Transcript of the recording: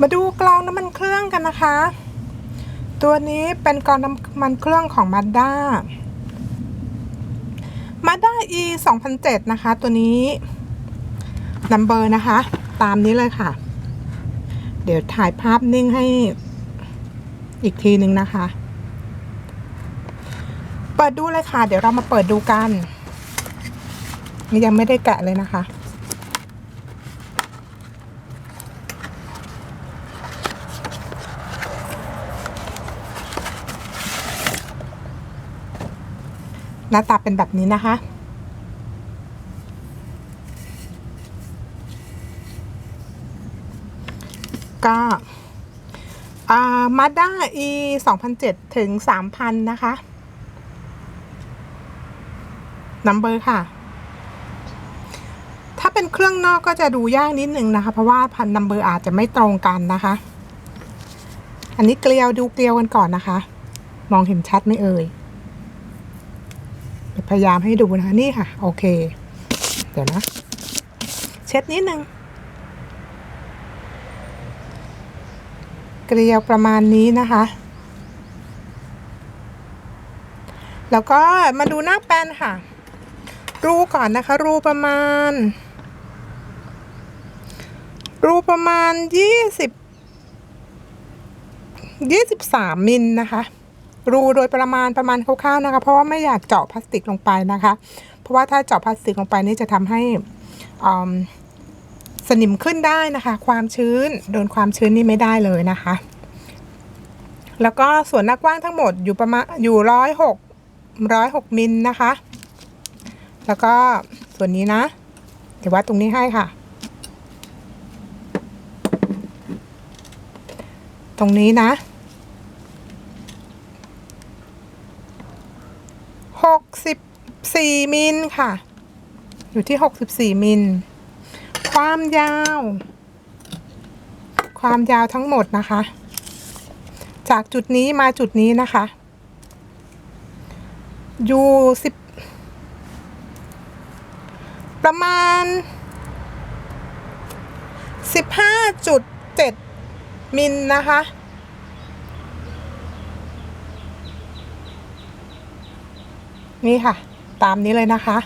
มาดูกรองน้ำมันเครื่องกันนะคะ ตัวนี้เป็นกรองน้ำมันเครื่องของ Mazda Mazda E 2007 นะคะ ตัวนี้นัมเบอร์นะคะ ตามนี้เลยค่ะ เดี๋ยวถ่ายภาพนิ่งให้อีกทีหนึ่งนะคะ เปิดดูเลยค่ะ เดี๋ยวเรามาเปิดดูกัน ยังไม่ได้แกะเลยนะคะ น้าตาเป็นแบบนี้นะคะ ก็อ่า Mazda E 2007ถึง3,000นะคะนัมเบอร์ค่ะ ถ้าเป็นเครื่องนอกก็จะดูยากนิดนึงนะคะ เพราะว่าพันนัมเบอร์อาจจะไม่ตรงกันนะคะ อันนี้เกลียวดูเกลียวกันก่อนนะคะ มองเห็นชัดไหมเอ่ย พยายามให้ดูนะคะ นี่ค่ะ โอเค เดี๋ยวนะ เช็ดนิดนึง เกลียวประมาณนี้นะคะ แล้วก็มาดูหน้าแปลนค่ะ รูก่อนนะคะ รูประมาณ รูประมาณยี่สิบยี่สิบสามมิลนะคะ รูโดยประมาณประมาณคร่าวๆนะคะ เพราะว่าไม่อยากเจาะพลาสติกลงไปนะคะ เพราะว่าถ้าเจาะพลาสติกลงไปนี่จะทำให้สนิมขึ้นได้นะคะ ความชื้นโดนความชื้นนี่ไม่ได้เลยนะคะ แล้วก็ส่วนหน้ากว้างทั้งหมดอยู่ประมาณอยู่ร้อยหกร้อยหกมิลนะคะ แล้วก็ส่วนนี้นะ เดี๋ยววัดตรงนี้ให้ค่ะ ตรงนี้นะ หกสิบสี่มิลค่ะ อยู่ที่หกสิบสี่มิล ความยาว ความยาวทั้งหมดนะคะ จากจุดนี้มาจุดนี้นะคะอยู่สิบประมาณสิบห้าจุดเจ็ดมิลนะคะ นี่ค่ะ ตามนี้เลยนะคะ